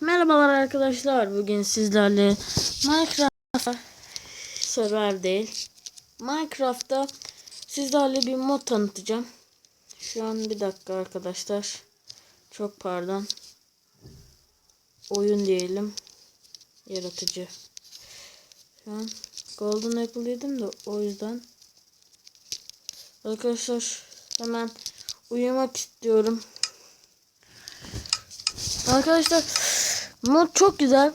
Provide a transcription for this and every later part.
Merhabalar arkadaşlar. Bugün sizlerle Minecraft Survival değil. Minecraft'ta sizlerle bir mod tanıtacağım. Şu an bir dakika arkadaşlar. Çok pardon. Oyun diyelim. Yaratıcı. Şu an Golden Apple yedim de o yüzden. Arkadaşlar hemen uyumak istiyorum. Arkadaşlar mod çok güzel.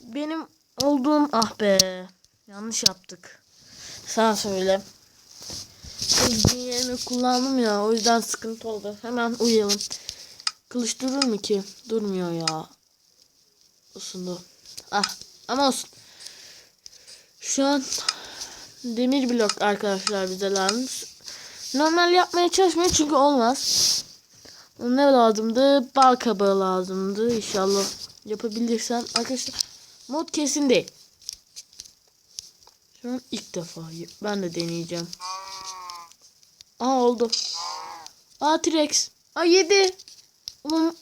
Benim olduğum ah be yanlış yaptık. Sen söyle. Kılıcın yerini kullandım ya o yüzden sıkıntı oldu. Hemen uyuyalım. Kılıç durur mu ki? Durmuyor ya. Olsun Ah ama olsun. Şu an demir blok arkadaşlar bize lazım. Normal yapmaya çalışmayın çünkü olmaz. Ne lazımdı? Bal kabağı lazımdı. İnşallah yapabilirsem. Arkadaşlar mod kesin değil. Şu an ilk defa ben de deneyeceğim. Aa oldu. Aa T-Rex. Aa yedi. Ulan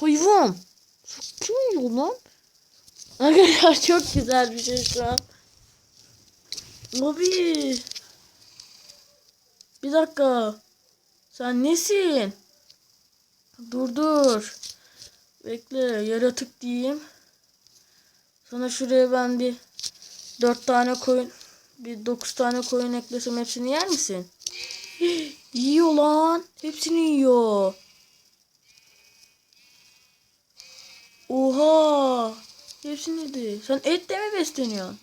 hayvan. Kim yiyor lan? Arkadaşlar çok güzel bir şey şu an. Abi. Bir dakika. Sen nesin? Dur dur. Bekle yaratık diyeyim. Sana şuraya ben bir dört tane koyun bir dokuz tane koyun eklesem hepsini yer misin? yiyor lan. Hepsini yiyor. Oha. Hepsini yedi. Sen etle mi besleniyorsun?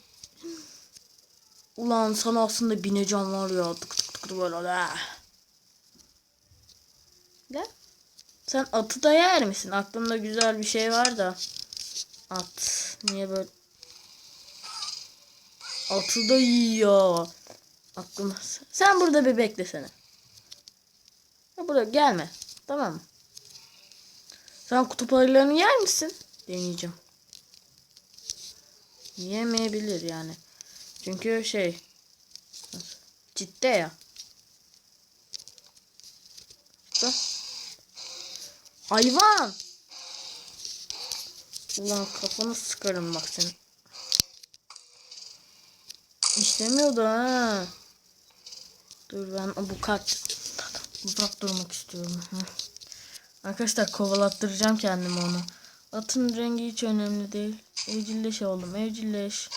Ulan sana aslında bineceğim var ya. Tık tık tık böyle. Gel. Sen atı da yer misin? Aklımda güzel bir şey var da. At. Niye böyle? Atı da yiyor. Aklıma. Sen burada bir beklesene. Ya buraya gelme. Tamam mı? Sen kutup ayılarını yer misin? Deneyeceğim. Yemeyebilir yani. Çünkü şey. Ciddi ya. İşte. Hayvan. Ulan kafanı sıkarım bak senin. İşlemiyordu ha. Dur ben bu kart uzak durmak istiyorum. Arkadaşlar kovalattıracağım kendimi onu. Atın rengi hiç önemli değil. Evcilleş oğlum evcilleş.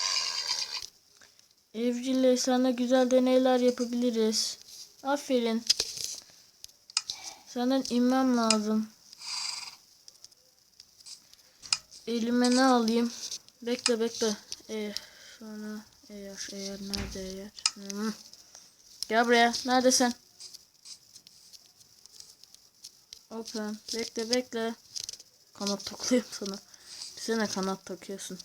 Evcilleş sana güzel deneyler yapabiliriz. Aferin. Senden inmem lazım. Elime ne alayım? Bekle bekle. Ee, sonra eğer eğer nerede eğer? Hmm. Gel buraya. Neredesin? Open. Bekle bekle. Kanat takıyorum sana. Bize ne kanat takıyorsun?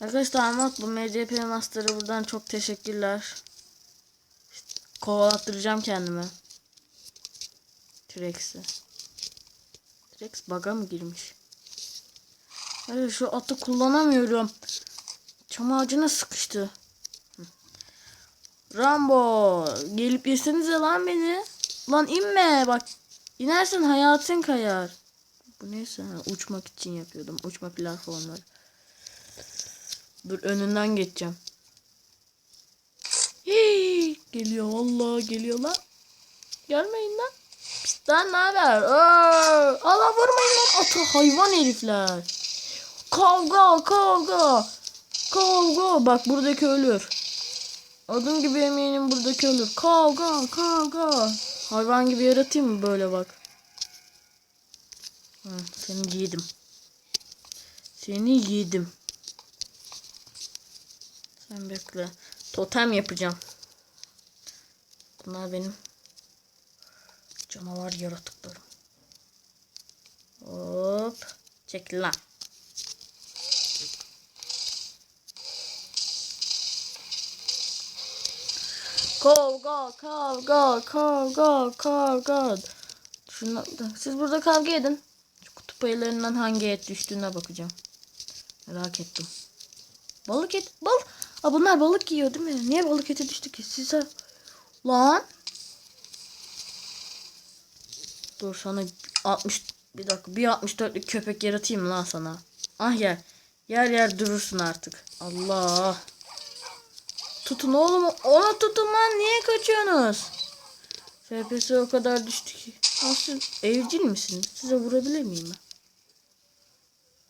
Arkadaşlar Ahmet bu MCP Master'a buradan çok teşekkürler. İşte, kovalattıracağım kendimi. T-Rex'i. T-Rex bug'a mı girmiş? Hayır şu atı kullanamıyorum. Çam ağacına sıkıştı. Rambo gelip yesenize lan beni. Lan inme bak. İnersen hayatın kayar. Bu neyse uçmak için yapıyordum. Uçma platformları. Dur önünden geçeceğim. Hii, geliyor vallahi geliyor lan. Gelmeyin lan. Pistten ne haber? Allah vurmayın lan atı hayvan herifler. Kavga kavga. Kavga. Bak buradaki ölür. Adım gibi eminim buradaki ölür. Kavga kavga. Hayvan gibi yaratayım mı böyle bak. Hı, seni yedim. Seni yedim. Sen bekle. Totem yapacağım. Bunlar benim canavar yaratıklarım. Hop. Çekil lan. Kavga, kavga, kavga, kavga. Şuna, siz burada kavga edin. Şu kutup ayılarından hangi et düştüğüne bakacağım. Merak ettim. Balık et, bal. Aa, bunlar balık yiyor değil mi? Niye balık eti düştü ki? Size lan. Dur sana 60 Bir dakika bir 64'lük köpek yaratayım lan sana? Ah gel. Yer yer durursun artık. Allah. Tutun oğlum. Ona tutun lan. Niye kaçıyorsunuz? FPS o kadar düştü ki. Nasıl evcil misiniz? Size vurabilir miyim ben?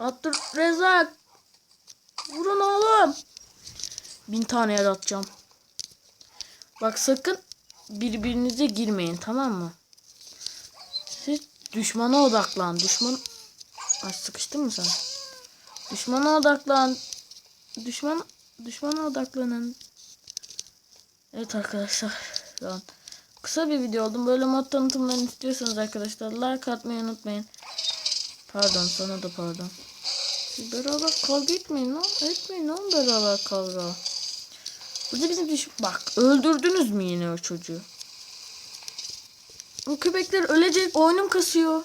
Attır Rezak. Vurun oğlum. Bin tane yer atacağım. Bak sakın birbirinize girmeyin tamam mı? Siz düşmana odaklan. Düşman... Ay sıkıştın mı sen? Düşmana odaklan. Düşman... Düşmana odaklanın. Evet arkadaşlar. Şu an kısa bir video oldu. Böyle mod tanıtımlarını istiyorsanız arkadaşlar like atmayı unutmayın. Pardon sana da pardon. Beraber kavga etmeyin lan. Etmeyin lan beraber kavga. Burada bizim düş... Bak öldürdünüz mü yine o çocuğu? O köpekler ölecek. Oyunum kasıyor.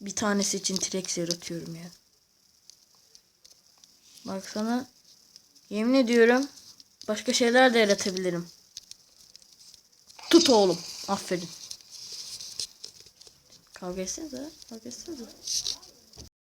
Bir tanesi için T-Rex yaratıyorum ya. Bak sana yemin ediyorum başka şeyler de yaratabilirim. Tut oğlum. Aferin. Kavga etsenize. Kavga etsenize.